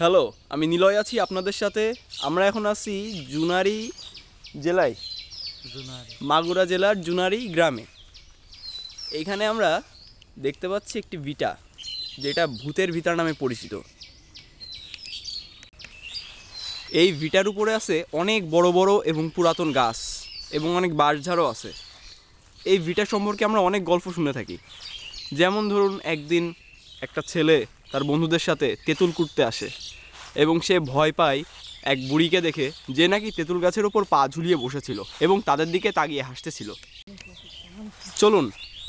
Hello আমি নিলয় আছি আপনাদের সাথে। আমরা এখন আছি জুনারি জেলায়। মাগুরা জেলার জুনারি গ্রামে। এইখানে আমরা দেখতে পাচ্ছি একটি ভিটা যেটা ভূতের ভিটা নামে পরিচিত। এই ভিটার উপরে আছে অনেক বড় বড় এবং পুরাতন গাছ এবং অনেক বাঁশঝাড়ও আছে। এই ভিটা সম্পর্কে আমরা অনেক গল্প শুনে থাকি। যেমন ধরুন একদিন একটা ছেলে তার বন্ধুদের সাথে তেঁতুল কুটতে আসে এবং সে ভয় পায় এক বুড়িকে দেখে যে নাকি তেঁতুল গাছের ওপর পা ঝুলিয়ে বসেছিল এবং তাদের দিকে তাকিয়ে হাসতেছিল। চলুন,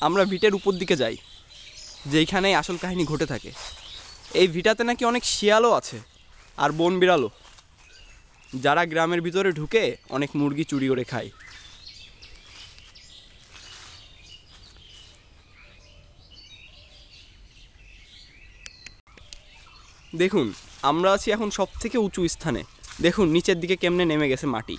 আমরা ভিটের উপর দিকে যাই যেইখানে আসল কাহিনী ঘটে থাকে। এই ভিটাতে নাকি অনেক শিয়ালও আছে আর বন বিড়ালও। যারা গ্রামের ভিতরে ঢুকে অনেক মুরগি চুরি করে খায় দেখুন, আমরা আছি এখন সব থেকে উঁচু স্থানে। দেখুন, নিচের দিকে কেমনে নেমে গেছে মাটি।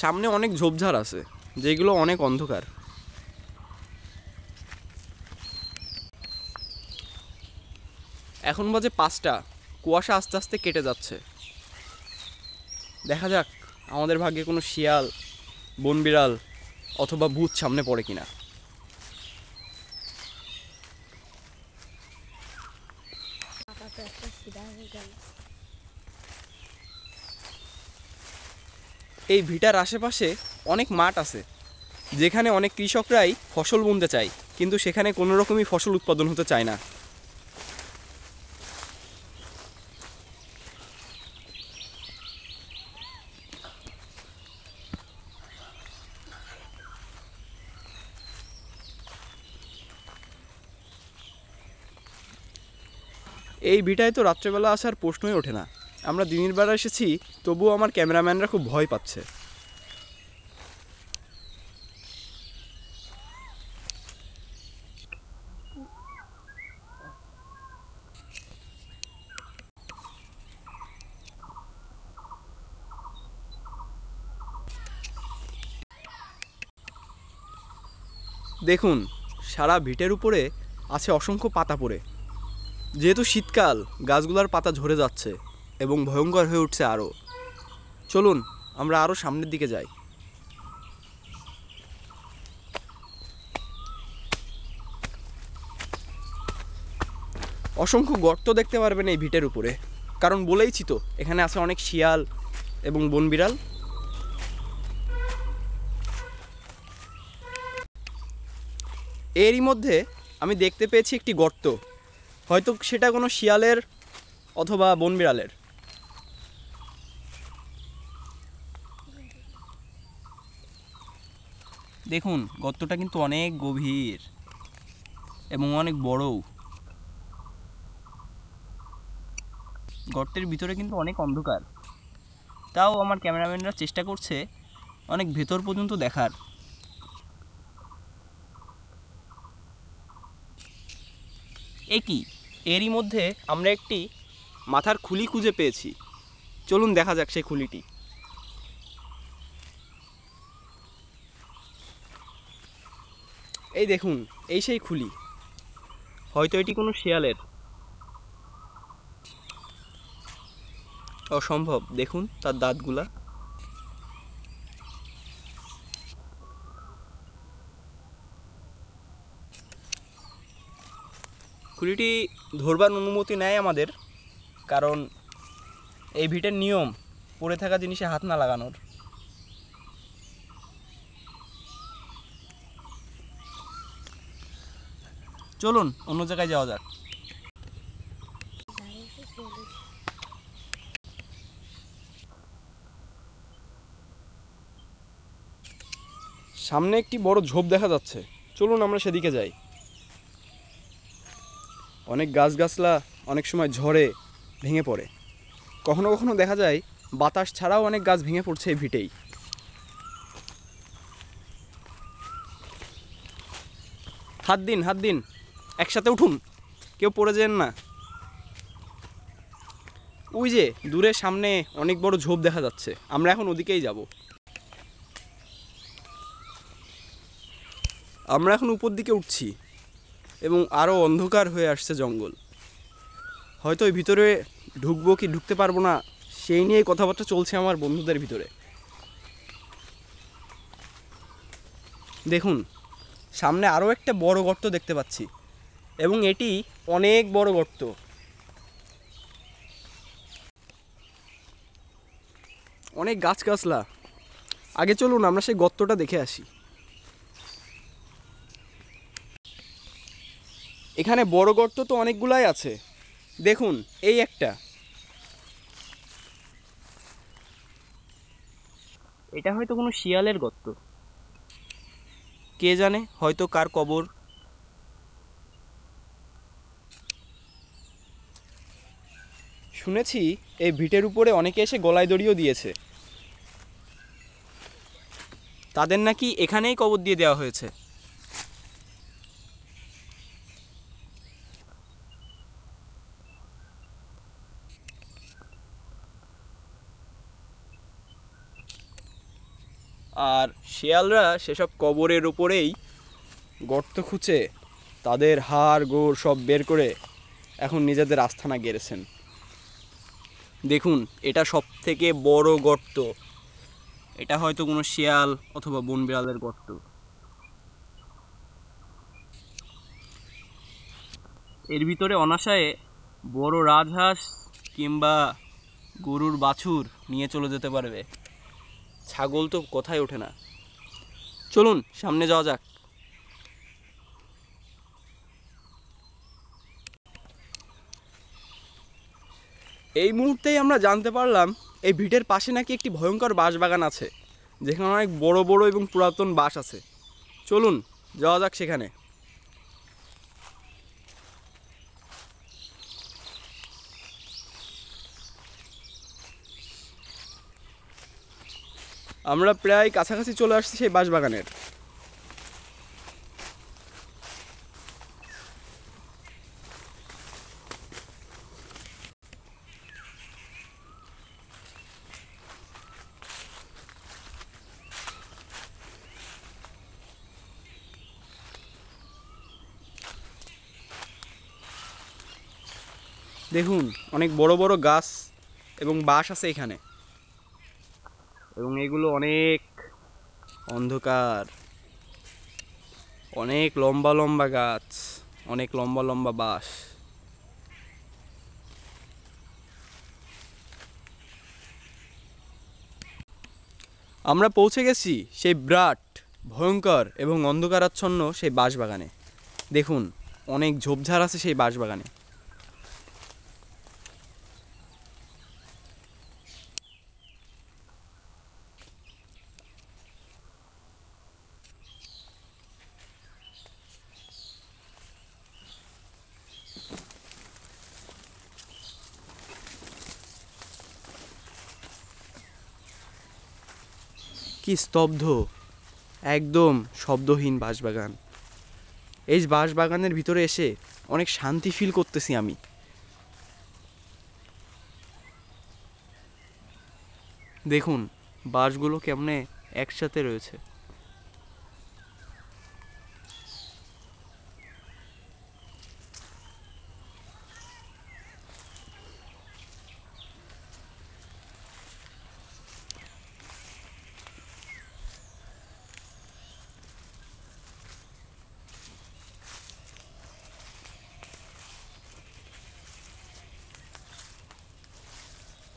সামনে অনেক ঝোপঝাড় আছে, যেগুলো অনেক অন্ধকার। এখন বাজে পাঁচটা, কুয়াশা আস্তে আস্তে কেটে যাচ্ছে। দেখা যাক, আমাদের ভাগ্যে কোনো শিয়াল বন বিড়াল অথবা ভূত সামনে পড়ে কিনা। এই ভিটার আশেপাশে অনেক মাঠ আছে যেখানে অনেক কৃষকরাই ফসল বুনতে চায় কিন্তু সেখানে কোনো রকমই ফসল উৎপাদন হতে চায় না। এই ভিটায় তো রাত্রেবেলা আসার প্রশ্নই ওঠে না। আমরা দিনের বেলা এসেছি, তবুও আমার ক্যামেরাম্যানরা খুব ভয় পাচ্ছে। দেখুন, সারা ভিটের উপরে আছে অসংখ্য পাতা পড়ে। যেহেতু শীতকাল, গাছগুলোর পাতা ঝরে যাচ্ছে এবং ভয়ঙ্কর হয়ে উঠছে আরও। চলুন, আমরা আরও সামনের দিকে যাই। অসংখ্য গর্ত দেখতে পারবেন এই ভিটের উপরে। কারণ বলেইছি তো, এখানে আছে অনেক শিয়াল এবং বন বিড়াল এরই মধ্যে আমি দেখতে পেয়েছি একটি গর্ত। হয়তো সেটা কোনো শিয়ালের অথবা বন বিড়ালের। দেখুন, গর্তটা কিন্তু অনেক গভীর এবং অনেক বড়ও। গর্তের ভিতরে কিন্তু অনেক অন্ধকার। তাও আমার ক্যামেরাম্যানরা চেষ্টা করছে অনেক ভেতর পর্যন্ত দেখার। এ কি? এরই মধ্যে আমরা একটি মাথার খুলি খুঁজে পেয়েছি। চলুন দেখা যাক সেই খুলিটি। এই দেখুন, এই সেই খুলি। হয়তো এটি কোনো শেয়ালের। অসম্ভব, দেখুন তার দাঁতগুলা। খুলিটি ধরবার অনুমতি নেয় আমাদের, কারণ এই ভিটের নিয়ম, পড়ে থাকা জিনিসে হাত না লাগানোর। চলুন, অন্য জায়গায় যাওয়া যাক। সামনে একটি বড় ঝোপ দেখা যাচ্ছে। চলুন, আমরা সেদিকে যাই। অনেক গাছগাছলা অনেক সময় ঝড়ে ভেঙে পড়ে। কখনো কখনো দেখা যায়, বাতাস ছাড়াও অনেক গাছ ভেঙে পড়ছে এই ভিটেই। হাত দিন হাত দিন, একসাথে উঠুন, কেউ পড়ে যেন না। ওই যে, দূরে সামনে অনেক বড় ঝোপ দেখা যাচ্ছে, আমরা এখন ওদিকেই যাব। আমরা এখন উপর দিকে উঠছি। এবং আরও অন্ধকার হয়ে আসছে জঙ্গল। হয়তো ওই ভিতরে ঢুকবো কি ঢুকতে পারব না, সেই নিয়েই কথাবার্তা চলছে আমার বন্ধুদের ভিতরে। দেখুন, সামনে আরও একটা বড় গর্ত দেখতে পাচ্ছি, এবং এটি অনেক বড় গর্ত। অনেক গাছ গাছলা আগে চলুন, আমরা সেই গর্তটা দেখে আসি। এখানে বড় গর্ত তো অনেকগুলাই আছে। দেখুন এই একটা। এটা হয়তো কোনো শিয়ালের গর্ত। কে জানে হয়তো কার কবর। শুনেছি এই ভিটের উপরে অনেকে এসে গলায় দড়িও দিয়েছে। তাদের নাকি এখানেই কবর দিয়ে দেওয়া হয়েছে। আর শেয়ালরা সেসব কবরের উপরেই গর্ত খুঁচে তাদের হাড়, গোড় সব বের করে এখন নিজেদের আস্থানা গেড়েছেন। দেখুন, এটা সব থেকে বড় গর্ত। এটা হয়তো কোনো শিয়াল অথবা বন বিড়ালের গর্ত। এর ভিতরে অনাশয়ে বড় রাজহাঁস কিংবা গরুর বাছুর নিয়ে চলে যেতে পারবে। ছাগল তো কোথায় ওঠে না। চলুন, সামনে যাওয়া যাক। এই মুহূর্তেই আমরা জানতে পারলাম, এই ভিটের পাশে নাকি একটি ভয়ঙ্কর বাঁশবাগান আছে, যেখানে অনেক বড় বড় এবং পুরাতন বাঁশ আছে। চলুন, যাওয়া যাক সেখানে। আমরা প্রায় কাছাকাছি চলে আসছি সেই বাঁশবাগানের। দেখুন, অনেক বড় বড় গাছ এবং বাঁশ আছে এখানে। এবং এগুলো অনেক অন্ধকার। অনেক লম্বা লম্বা গাছ, অনেক লম্বা লম্বা বাঁশ। আমরা পৌঁছে গেছি সেই বিরাট, ভয়ঙ্কর এবং অন্ধকারাচ্ছন্ন সেই বাঁশবাগানে। দেখুন, অনেক ঝোপঝাড় আছে সেই বাঁশবাগানে। কি স্তব্ধ? একদম শব্দহীন বাঁশবাগান। এই বাঁশবাগানের ভিতরে এসে অনেক শান্তি ফিল করতেছি আমি। দেখুন, বাঁশগুলো কেমনে একসাথে রয়েছে।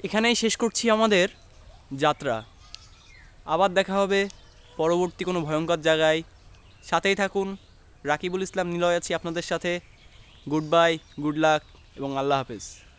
এখানেই শেষ করছি আমাদের যাত্রা। আবার দেখা হবে পরবর্তী কোনো ভয়ঙ্কর জায়গায়। সাথেই থাকুন। রাকিবুল ইসলাম নিলয় আছি আপনাদের সাথে। গুড বাই গুড লাক এবং আল্লাহ হাফেজ।